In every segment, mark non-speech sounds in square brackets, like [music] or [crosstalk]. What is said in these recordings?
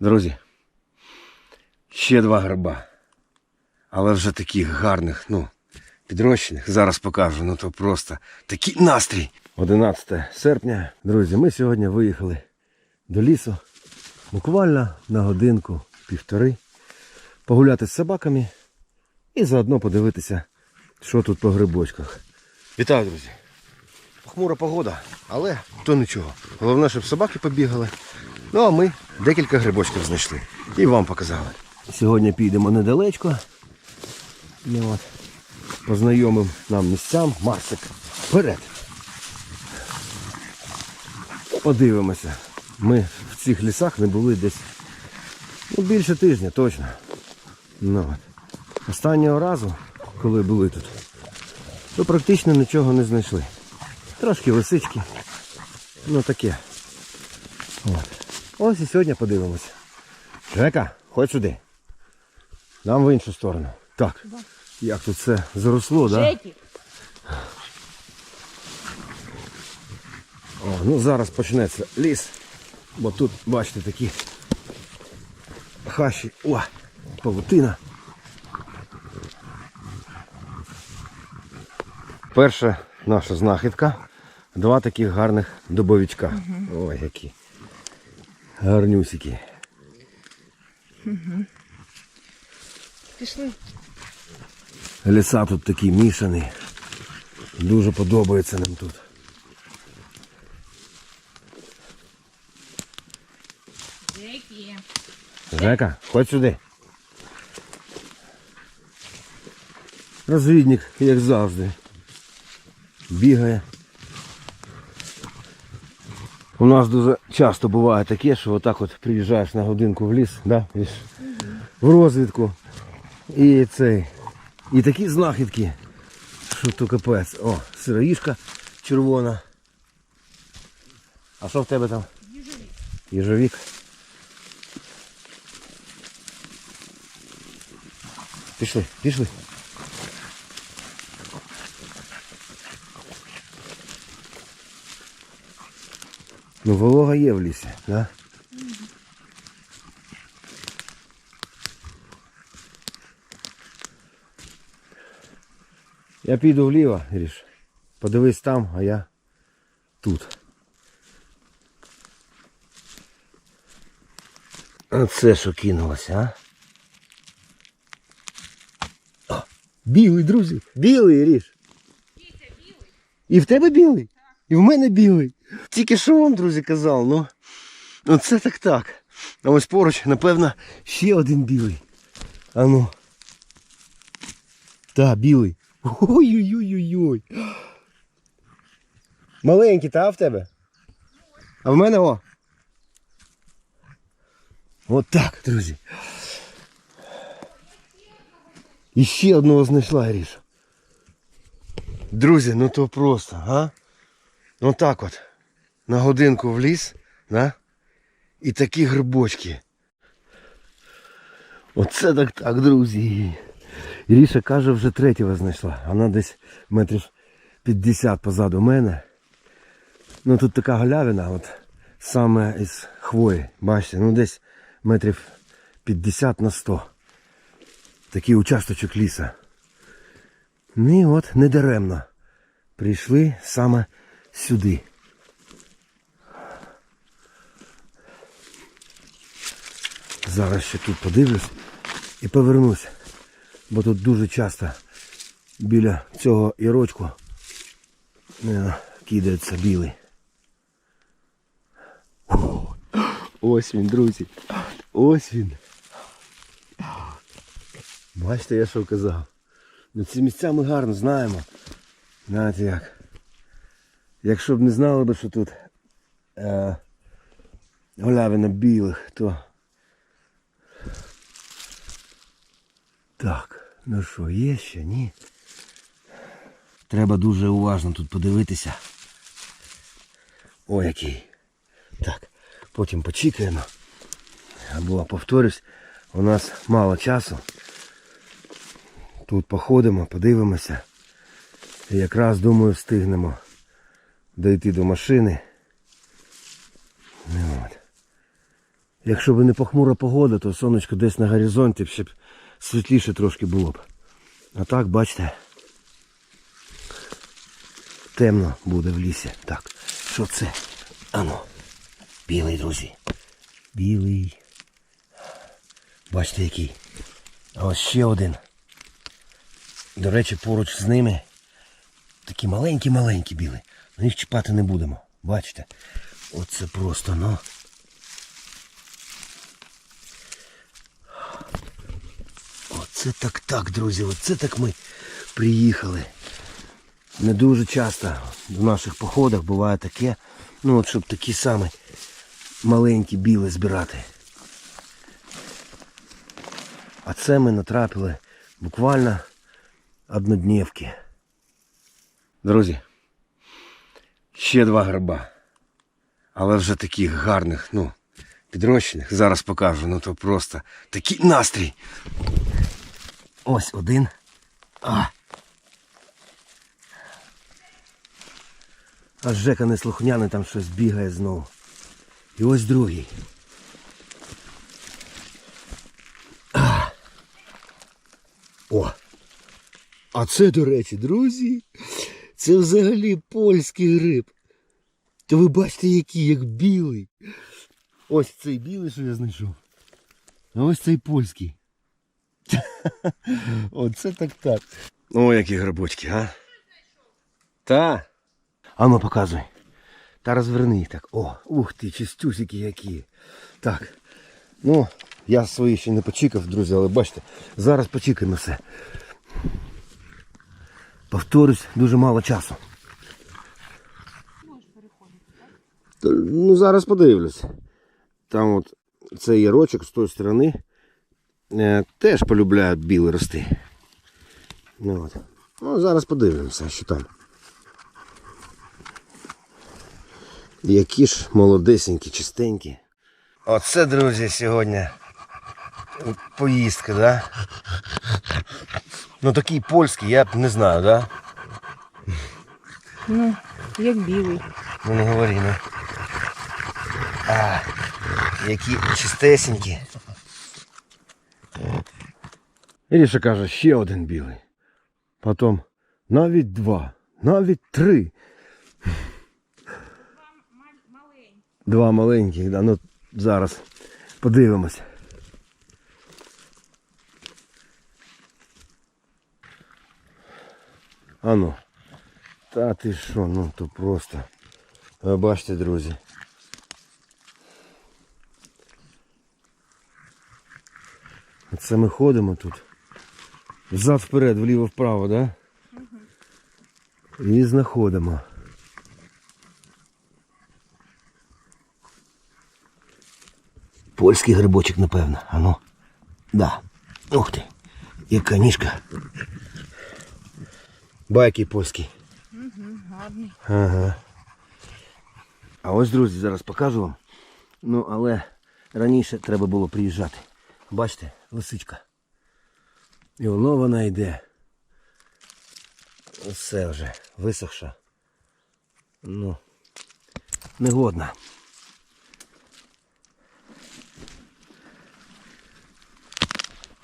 Друзі, ще два гриба. Але вже таких гарних, ну, підрощених. Зараз покажу. Ну то просто такий настрій. 11 серпня. Друзі, ми сьогодні виїхали до лісу. Буквально на годинку півтори. Погуляти з собаками і заодно подивитися, що тут по грибочках. Вітаю, друзі! Похмура погода, але то нічого. Головне, щоб собаки побігали. Ну а ми декілька грибочків знайшли і вам показали. Сьогодні підемо недалечко. Ну, от, по знайомим нам місцям. Марсик. Вперед. Подивимося. Ми в цих лісах не були десь ну, більше тижня, точно. Ну, от. Останнього разу, коли були тут, то практично нічого не знайшли. Трошки лисички. Ну таке. От. Ось і сьогодні подивимося. Жека, ходь сюди. Нам в іншу сторону. Так. Як тут все заросло, так? Да? О, ну зараз почнеться ліс. Бо тут, бачите, такі хащі. О, павутина. Перша наша знахідка. Два таких гарних дубовичка. Ой, які. Гарнюсики. пішли. Ліса тут такі мішані. Дуже подобається нам тут. Жека, ходь сюди. Розвідник, як завжди. Бігає. У нас дуже часто буває таке, що отак от приїжджаєш на годинку в ліс, да? в розвідку. І цей. І такі знахідки, що то капець. О, сироїшка червона. А що в тебе там? Їжовік. Їжовік. Пішли, пішли. Ну, волога є в лісі, да? Я піду вліво, Гріш. Подивись там, а я тут. А це що кинулося, а? Білий, друзі, білий ріж. І в тебе білий? І в мене білий. Тільки що вам, друзі, казав, ну. Ну це так так. А ось поруч, напевно, ще один білий. А ну. Та, білий. Ой-ой-ой-ой-ой. Маленький, та в тебе? А в мене о. От так, друзі. І ще одного знайшла Гріша. Друзі, ну то просто, а? Ну так от. На годинку в ліс, да? І такі грибочки. Оце так так, друзі. Іріша каже, вже третього знайшла. Вона десь метрів 50 позаду мене. Ну тут така галявина, от саме із хвої. Бачите, ну десь метрів 50 на 100. Такий участочок ліса. Ну і от недаремно. Прийшли саме сюди. Зараз ще тут подивлюсь і повернусь. Бо тут дуже часто біля цього ірочку е, кидається білий. Ось він, друзі. Ось він. Бачите, я що казав. Ну ці місця ми гарно знаємо. Знаєте як. Якщо б не знали б, що тут е, голявина білих, то Так, ну що, є ще? Ні. Треба дуже уважно тут подивитися. О, який. Так, потім почекаємо. Або повторюсь, у нас мало часу. Тут походимо, подивимося. І якраз думаю встигнемо дойти до машини. Ну, от. Якщо б не похмура погода, то сонечко десь на горизонті ще б світліше трошки було б. А так, бачите, темно буде в лісі. Так, що це? Ану, білий, друзі. Білий. Бачите який. А ось ще один. До речі, поруч з ними такі маленькі-маленькі біли. Їх чіпати не будемо. Бачите? Оце просто, ну. Оце так так, друзі, оце так ми приїхали. Не дуже часто в наших походах буває таке, ну от щоб такі самі маленькі біли збирати. А це ми натрапили буквально однодневки. Друзі, ще два гриба. Але вже таких гарних, ну, підрощених. Зараз покажу. Ну то просто такий настрій. Ось один. А. А Жека неслухняний там щось бігає знову. І ось другий. А. О! А це, до речі, друзі, це взагалі польський гриб. То ви бачите, який, як білий. Ось цей білий, що я знайшов. А ось цей польський. [laughs] Оце так так. О, які грибочки, а? Та. А ну показуй. Та розверни їх так. О, ух ти, чистюсики які. Так. Ну, я свої ще не почікав, друзі, але бачите, зараз почікаємо все. Повторюсь, дуже мало часу. Та, Ну, зараз подивлюсь. Там от цей ярочок з тої сторони е, теж полюбляють білі рости. Ну, от. ну, зараз подивимося, що там. Які ж молодесенькі, чистенькі. Оце, друзі, сьогодні поїздка, да? Ну такий польський, я б не знаю, да? Ну, як білий. Ну не говори, ну. А, які чистесенькі. Іріша каже, ще один білий. Потім навіть два, навіть три. Два маленьких, да. Ну зараз подивимось. Ану. Та ти що, ну то просто. Ви бачите, друзі. Оце ми ходимо тут. Взад вперед, вліво вправо, да? І знаходимо. Польський грибочок, напевно. Ану. Да. Ух ти. Яка ніжка. Байки польський. Гарний. Ага. А ось, друзі, зараз покажу вам. Ну, але раніше треба було приїжджати. Бачите, лисичка. І воно вона йде. Все вже висохша. Ну, негодна.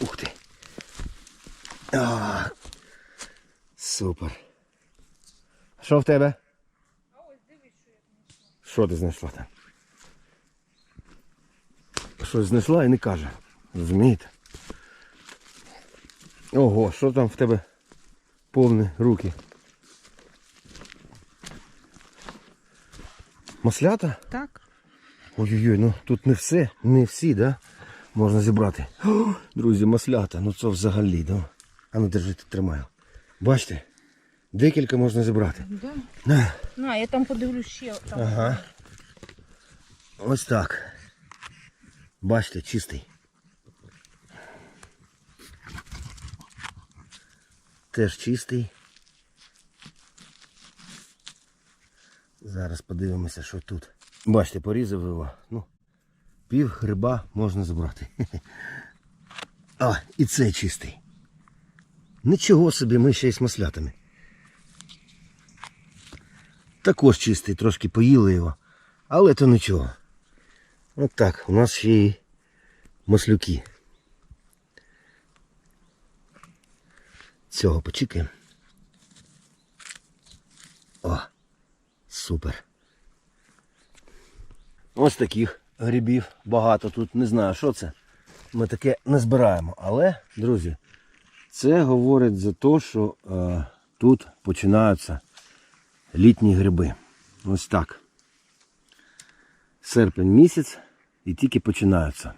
Ух ти. А, супер. Що в тебе? Що я знайшла. Що ти знайшла там? Щось знайшла і не каже. Розумієте? Ого, що там в тебе повні руки? Маслята? Так. Ой-ой-ой, ну тут не все, не всі, да? Можна зібрати. О, друзі, маслята, ну це взагалі, да? А ну держите, тримаю. Бачите? Декілька можна зібрати. Да. На. На, я там подивлюсь ще. Там. Ага. Ось так. Бачите, чистий. Теж чистий. Зараз подивимося, що тут. Бачите, порізав його. Ну, пів гриба можна забрати. [laughs] А, і цей чистий. Нічого собі, ми ще й з маслятами. Також чистий, трошки поїли його. Але то нічого. От так, у нас ще і маслюки. Цього почекаємо. О, супер. Ось таких грибів багато тут. Не знаю, що це. Ми таке не збираємо. Але, друзі, це говорить за те, що е, тут починаються літні гриби. Ось так. Серпень місяць і тільки починаються.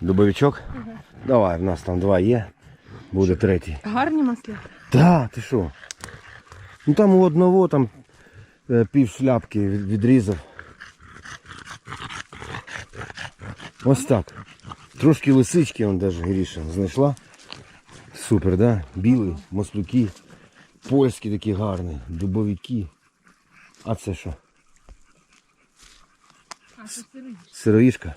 Дубовичок? Давай, в нас там два є. Буде третій. Гарні маслята. Да, ти що? Ну там у одного там е, пів шляпки відрізав. Ось так. Трошки лисички он даже Гріша знайшла. Супер, да? Білий, маслюки, польські такі гарні, дубовики. А це що? А це сирий. Сироїшка.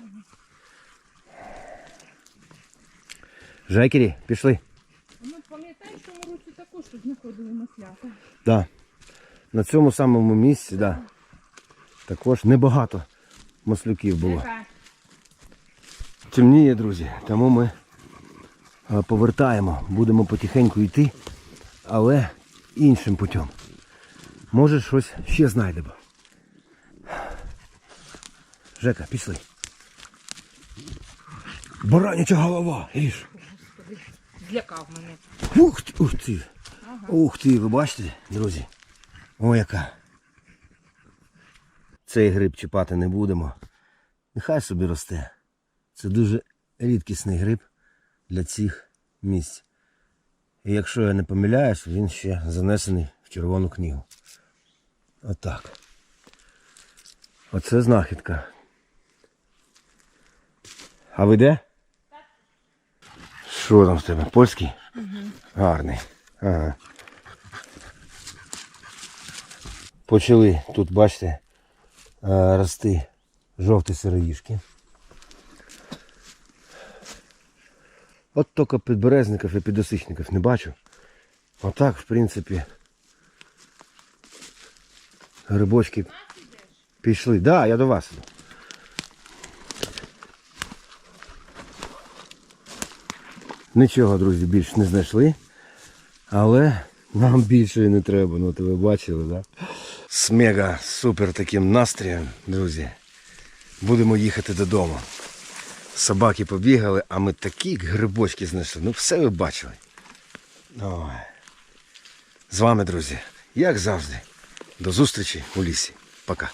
Жекері, пішли. Ми пам'ятаєш, що ми році також тут знаходили маслята. Да. На цьому самому місці, да. Також небагато маслюків було. Темніє, друзі, тому ми е, повертаємо, будемо потихеньку йти, але іншим путем. Може щось ще знайдемо. Жека, пішли. Бараняча голова, Іріш. Злякав мене. Ух ти, ух ти. Ух ти, ви бачите, друзі? О, яка. Цей гриб чіпати не будемо. Нехай собі росте. Це дуже рідкісний гриб для цих місць. І якщо я не помиляюсь, він ще занесений в червону книгу. Отак. Оце знахідка. А ви де? Що там з тебе? Польський? Гарний. Ага. Почали тут, бачите, е, рости жовті сироїшки. От тільки підберезників і підосичників не бачу. Отак, в принципі, грибочки пішли. Так, да, я до вас. іду. Нічого, друзі, більш не знайшли. Але нам більше і не треба, ну то ви бачили, так? Да? З мега супер таким настроєм, друзі. Будемо їхати додому. Собаки побігали, а ми такі грибочки знайшли. Ну все ви бачили. Ой. З вами, друзі, як завжди. До зустрічі у лісі. Пока.